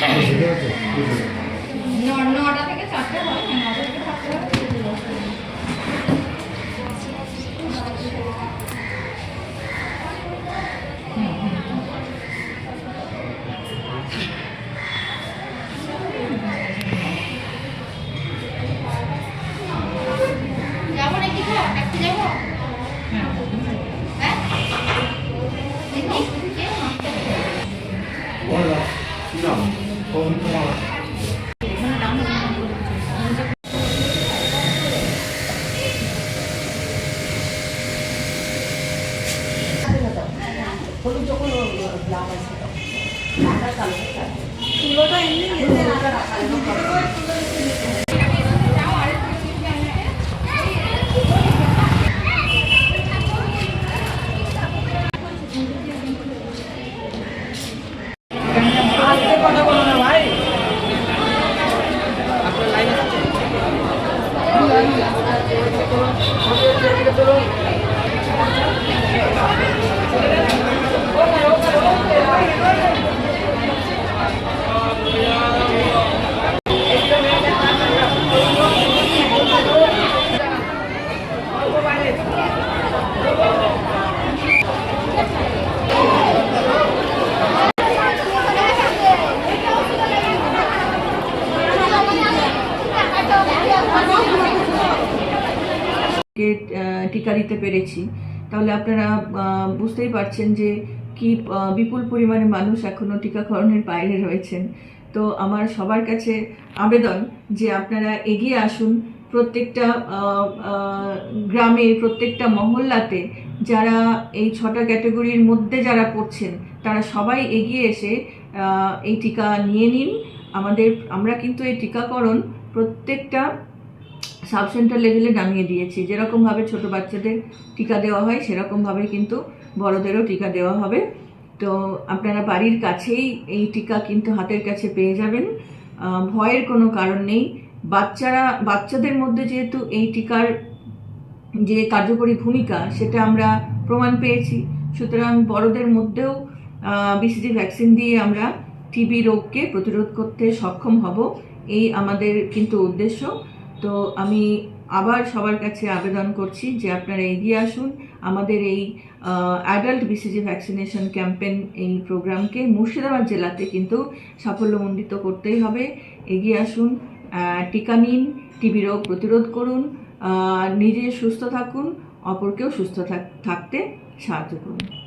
হ্যাঁ। নটা থেকে চারটে হয় নটা থেকে চারটে হয় No. হলুদ যখন লাভ আছে তুলোটা এমনি কে টিকা দিতে পেরেছি। তাহলে আপনারা বুঝতেই পারছেন যে কি বিপুল পরিমাণে মানুষ এখনও টিকাকরণের বাইরে রয়েছেন। তো আমার সবার কাছে আবেদন যে আপনারা এগিয়ে আসুন প্রত্যেকটা গ্রামে, প্রত্যেকটা মহল্লাতে যারা এই ছটা ক্যাটাগরির মধ্যে যারা পড়ছেন, তারা সবাই এগিয়ে এসে এই টিকা নিয়ে নিন। আমাদের, আমরা কিন্তু এই টিকাকরণ প্রত্যেকটা সাব সেন্টার লেভেলে নামিয়ে দিয়েছি। যেরকমভাবে ছোট বাচ্চাদের টিকা দেওয়া হয় সেরকমভাবে কিন্তু বড়দেরও টিকা দেওয়া হবে। তো আপনারা বাড়ির কাছেই এই টিকা কিন্তু হাতের কাছে পেয়ে যাবেন। ভয়ের কোনো কারণ নেই। বাচ্চারা, বাচ্চাদের মধ্যে যেহেতু এই টিকার যে কার্যকরী ভূমিকা, সেটা আমরা প্রমাণ পেয়েছি। সুতরাং বড়দের মধ্যেও বিসিজি ভ্যাকসিন দিয়ে আমরা টিবি রোগকে প্রতিরোধ করতে সক্ষম হব। এই আমাদের কিন্তু উদ্দেশ্য। তো আমি আবার সবার কাছে আবেদন করছি যে আপনারা এগিয়ে আসুন। আমাদের এই অ্যাডাল্ট বিসিজি ভ্যাকসিনেশন ক্যাম্পেন এই প্রোগ্রামকে মুর্শিদাবাদ জেলাতে কিন্তু সাফল্যমণ্ডিত করতেই হবে। এগিয়ে আসুন টিকা নিন টিবি রোগ প্রতিরোধ করুন নিজে সুস্থ থাকুন, অপরকেও সুস্থ থাক- থাকতে সাহায্য করুন।